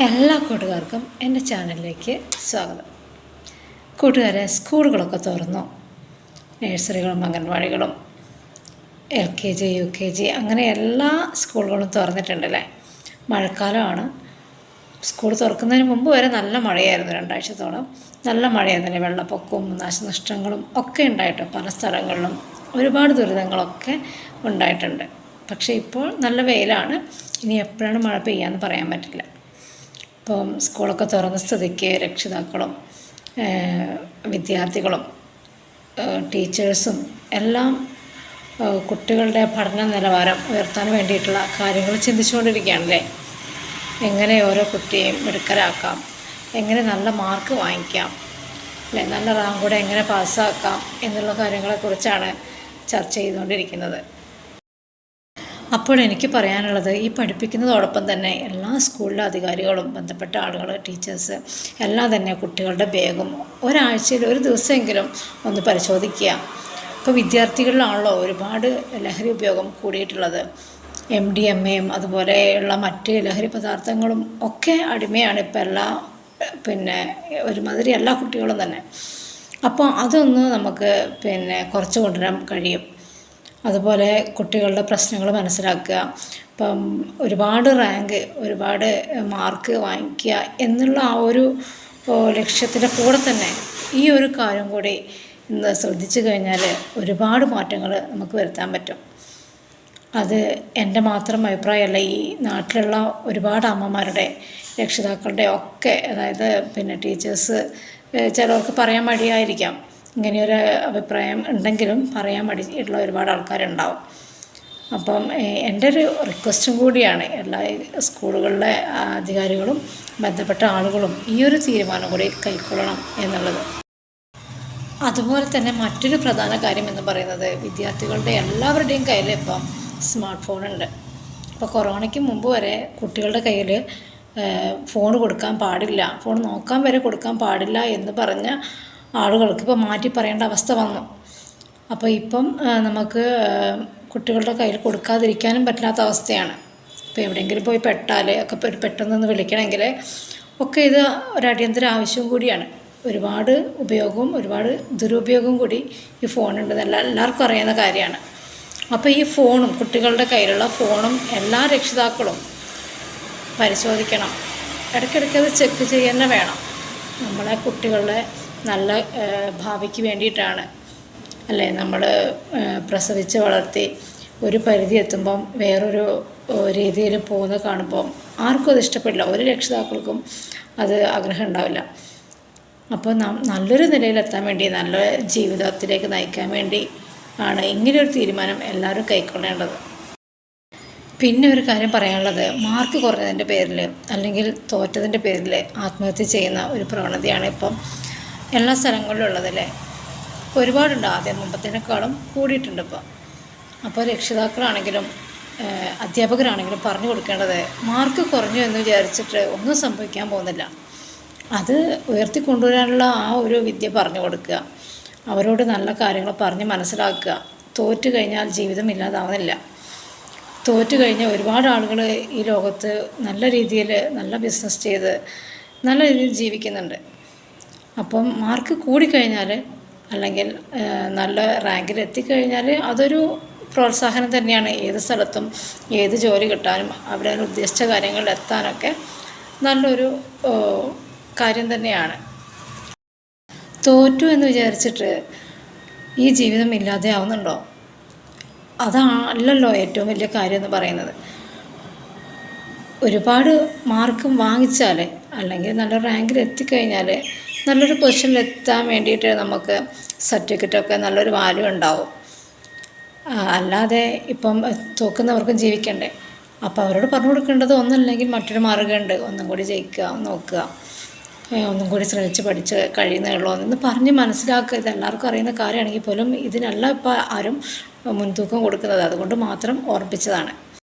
എല്ലാ കൂട്ടുകാർക്കും എന്റെ ചാനലിലേക്ക് സ്വാഗതം. കൂട്ടുകാരെ സ്കൂളുകളൊക്കെ തുറന്നു? നഴ്സറികളും അംഗൻവാടികളും L K G U K G അങ്ങനെ എല്ലാ സ്കൂളുകളും തുറന്നിട്ടുണ്ടല്ലേ? മഴക്കാലമാണ്. സ്കൂൾ തുറക്കുന്നതിന് മുമ്പ് വരെ നല്ല മഴയായിരുന്നു രണ്ടാഴ്ചത്തോളം. നല്ല മഴയായിരുന്നില്ലേ? വെള്ളപ്പൊക്കവും നാശനഷ്ടങ്ങളും ഒക്കെ ഉണ്ടായിട്ട് പല സ്ഥലങ്ങളിലും ഒരുപാട് ദുരിതങ്ങളൊക്കെ ഉണ്ടായിട്ടുണ്ട്. പക്ഷേ ഇപ്പോൾ നല്ല വെയിലാണ്. ഇനി എപ്പോഴാണ് മഴ പെയ്യാന്ന് പറയാൻ പറ്റില്ല. ഇപ്പം സ്കൂളൊക്കെ തുറന്ന സ്ഥിതിക്ക് രക്ഷിതാക്കളും വിദ്യാർത്ഥികളും ടീച്ചേഴ്സും എല്ലാം കുട്ടികളുടെ പഠന നിലവാരം ഉയർത്താൻ വേണ്ടിയിട്ടുള്ള കാര്യങ്ങൾ ചിന്തിച്ചുകൊണ്ടിരിക്കുകയാണല്ലേ? എങ്ങനെ ഓരോ കുട്ടിയെയും മിടുക്കരാക്കാം എങ്ങനെ നല്ല മാർക്ക് വാങ്ങിക്കാം അല്ലെ നല്ല റാങ്കോടെ എങ്ങനെ പാസ്സാക്കാം എന്നുള്ള കാര്യങ്ങളെക്കുറിച്ചാണ് ചർച്ച ചെയ്തുകൊണ്ടിരിക്കുന്നത്. അപ്പോൾ എനിക്ക് പറയാനുള്ളത് ഈ പഠിപ്പിക്കുന്നതോടൊപ്പം തന്നെ എല്ലാ സ്കൂളിലെ അധികാരികളും ബന്ധപ്പെട്ട ആളുകൾ ടീച്ചേഴ്സ് എല്ലാം തന്നെ കുട്ടികളുടെ ബാഗും ഒരാഴ്ചയിൽ ഒരു ദിവസമെങ്കിലും ഒന്ന് പരിശോധിക്കുക. ഇപ്പോൾ വിദ്യാർത്ഥികളിലാണല്ലോ ഒരുപാട് ലഹരി ഉപയോഗം കൂടിയിട്ടുള്ളത്. എം ഡി എം എയും അതുപോലെയുള്ള മറ്റ് ലഹരി പദാർത്ഥങ്ങളും ഒക്കെ അടിമയാണ് ഇപ്പോൾ എല്ലാ പിന്നെ ഒരുമാതിരി എല്ലാ കുട്ടികളും തന്നെ. അപ്പോൾ അതൊന്ന് നമുക്ക് പിന്നെ കുറച്ച് കൊണ്ടുവരാൻ കഴിയും. അതുപോലെ കുട്ടികളുടെ പ്രശ്നങ്ങൾ മനസ്സിലാക്കുക. ഇപ്പം ഒരുപാട് റാങ്ക് ഒരുപാട് മാർക്ക് വാങ്ങിക്കുക എന്നുള്ള ആ ഒരു ലക്ഷ്യത്തിന്റെ കൂടെ തന്നെ ഈ ഒരു കാര്യം കൂടി ഇന്ന് ശ്രദ്ധിച്ചു കഴിഞ്ഞാൽ ഒരുപാട് മാറ്റങ്ങൾ നമുക്ക് വരുത്താൻ പറ്റും. അത് എന്റെ മാത്രം അഭിപ്രായമല്ല ഈ നാട്ടിലുള്ള ഒരുപാട് അമ്മമാരുടെ രക്ഷിതാക്കളുടെ ഒക്കെ അതായത് പിന്നെ ടീച്ചേഴ്സ് ചിലർക്ക് പറയാൻ മടിയായിരിക്കാം. ഇങ്ങനെയൊരു അഭിപ്രായം ഉണ്ടെങ്കിലും പറയാൻ മടിച്ചിട്ടുള്ള ഒരുപാട് ആൾക്കാരുണ്ടാവും. അപ്പം എന്റെ ഒരു റിക്വസ്റ്റും കൂടിയാണ് എല്ലാ സ്കൂളുകളിലെ അധികാരികളും ബന്ധപ്പെട്ട ആളുകളും ഈ ഒരു തീരുമാനം കൂടി കൈക്കൊള്ളണം എന്നുള്ളത്. അതുപോലെ തന്നെ മറ്റൊരു പ്രധാന കാര്യം എന്ന് പറയുന്നത് വിദ്യാർത്ഥികളുടെ എല്ലാവരുടെയും കയ്യിൽ ഇപ്പം സ്മാർട്ട് ഫോണുണ്ട് ഇപ്പോൾ കൊറോണയ്ക്ക് മുമ്പ് വരെ കുട്ടികളുടെ കയ്യിൽ ഫോൺ കൊടുക്കാൻ പാടില്ല. ഫോൺ നോക്കാൻ വരെ കൊടുക്കാൻ പാടില്ല എന്ന് പറഞ്ഞ ആളുകൾക്ക് ഇപ്പോൾ മാറ്റി പറയേണ്ട അവസ്ഥ വന്നു. അപ്പോൾ ഇപ്പം നമുക്ക് കുട്ടികളുടെ കയ്യിൽ കൊടുക്കാതിരിക്കാനും പറ്റാത്ത അവസ്ഥയാണ്. ഇപ്പോൾ എവിടെയെങ്കിലും പോയി പെട്ടാൽ ഒക്കെ പെട്ടെന്നൊന്ന് വിളിക്കണമെങ്കിൽ ഒക്കെ ഇത് ഒരു അടിയന്തര ആവശ്യവും കൂടിയാണ്. ഒരുപാട് ഉപയോഗവും ഒരുപാട് ദുരുപയോഗവും കൂടി ഈ ഫോണുണ്ടെന്നല്ല എല്ലാവർക്കും അറിയുന്ന കാര്യമാണ്. അപ്പോൾ ഈ ഫോണും കുട്ടികളുടെ കയ്യിലുള്ള ഫോണും എല്ലാ രക്ഷിതാക്കളും പരിശോധിക്കണം. ഇടയ്ക്കിടയ്ക്ക് അത് ചെക്ക് ചെയ്യുക തന്നെ വേണം. നമ്മളെ കുട്ടികളുടെ നല്ല ഭാവിക്ക് വേണ്ടിയിട്ടാണ്. അല്ലേ? നമ്മൾ പ്രസവിച്ച് വളർത്തി ഒരു പരിധി എത്തുമ്പം വേറൊരു രീതിയിൽ പോകുന്നത് കാണുമ്പം ആർക്കും അത് ഇഷ്ടപ്പെടില്ല. ഒരു രക്ഷിതാക്കൾക്കും അത് ആഗ്രഹം ഉണ്ടാവില്ല. അപ്പോൾ നാം നല്ലൊരു നിലയിലെത്താൻ വേണ്ടി നല്ല ജീവിതത്തിലേക്ക് നയിക്കാൻ വേണ്ടി ആണ് ഇങ്ങനെയൊരു തീരുമാനം എല്ലാവരും കൈക്കൊള്ളേണ്ടത്. പിന്നെ ഒരു കാര്യം പറയാനുള്ളത്. മാർക്ക് കുറഞ്ഞതിന്റെ പേരിൽ അല്ലെങ്കിൽ തോറ്റതിന്റെ പേരിൽ ആത്മഹത്യ ചെയ്യുന്ന ഒരു പ്രവണതയാണ് ഇപ്പം എല്ലാ സ്ഥലങ്ങളിലും ഉള്ളതല്ലേ? ഒരുപാടുണ്ട് ആദ്യം മുമ്പത്തേക്കാളും കൂടിയിട്ടുണ്ട് ഇപ്പോൾ അപ്പോൾ രക്ഷിതാക്കളാണെങ്കിലും അധ്യാപകരാണെങ്കിലും പറഞ്ഞു കൊടുക്കേണ്ടത് മാർക്ക് കുറഞ്ഞു എന്ന് വിചാരിച്ചിട്ട് ഒന്നും സംഭവിക്കാൻ പോകുന്നില്ല. അത് ഉയർത്തി കൊണ്ടുവരാനുള്ള ആ ഒരു വിദ്യ പറഞ്ഞു കൊടുക്കുക. അവരോട് നല്ല കാര്യങ്ങൾ പറഞ്ഞ് മനസ്സിലാക്കുക. തോറ്റു കഴിഞ്ഞാൽ ജീവിതം ഇല്ലാതാവുന്നില്ല. തോറ്റു കഴിഞ്ഞ ഒരുപാട് ആളുകൾ ഈ ലോകത്ത് നല്ല രീതിയിൽ നല്ല ബിസിനസ് ചെയ്ത് നല്ല രീതിയിൽ ജീവിക്കുന്നുണ്ട്. അപ്പം മാർക്ക് കൂടിക്കഴിഞ്ഞാൽ അല്ലെങ്കിൽ നല്ല റാങ്കിൽ എത്തിക്കഴിഞ്ഞാൽ അതൊരു പ്രോത്സാഹനം തന്നെയാണ്. ഏത് സ്ഥലത്തും ഏത് ജോലി കിട്ടാനും അവിടെ ഉദ്ദേശിച്ച കാര്യങ്ങളിൽ എത്താനൊക്കെ നല്ലൊരു കാര്യം തന്നെയാണ്. തോറ്റു എന്ന് വിചാരിച്ചിട്ട് ഈ ജീവിതം ഇല്ലാതെ ആവുന്നുണ്ടോ? അതല്ലല്ലോ ഏറ്റവും വലിയ കാര്യം എന്ന് പറയുന്നത്. ഒരുപാട് മാർക്കും വാങ്ങിച്ചാൽ അല്ലെങ്കിൽ നല്ല റാങ്കിൽ എത്തിക്കഴിഞ്ഞാൽ നല്ലൊരു പൊസിഷനിൽ എത്താൻ വേണ്ടിയിട്ട് നമുക്ക് സർട്ടിഫിക്കറ്റൊക്കെ നല്ലൊരു വാല്യൂ ഉണ്ടാവും. അല്ലാതെ ഇപ്പം തോക്കുന്നവർക്കും ജീവിക്കണ്ടേ. അപ്പോൾ അവരോട് പറഞ്ഞു കൊടുക്കേണ്ടത് ഒന്നല്ലെങ്കിൽ മറ്റൊരു മാർഗമുണ്ട്. ഒന്നും കൂടി ജയിക്കുക നോക്കുക. ഒന്നും കൂടി ശ്രമിച്ച് പഠിച്ച് കഴിയുന്നേ ഉള്ളൂ എന്ന് പറഞ്ഞ് മനസ്സിലാക്കുക. ഇത് എല്ലാവർക്കും അറിയുന്ന കാര്യമാണെങ്കിൽ പോലും ഇതിനല്ല ഇപ്പോൾ ആരും മുൻതൂക്കം കൊടുക്കുന്നത്. അതുകൊണ്ട് മാത്രം ഓർപ്പിച്ചതാണ്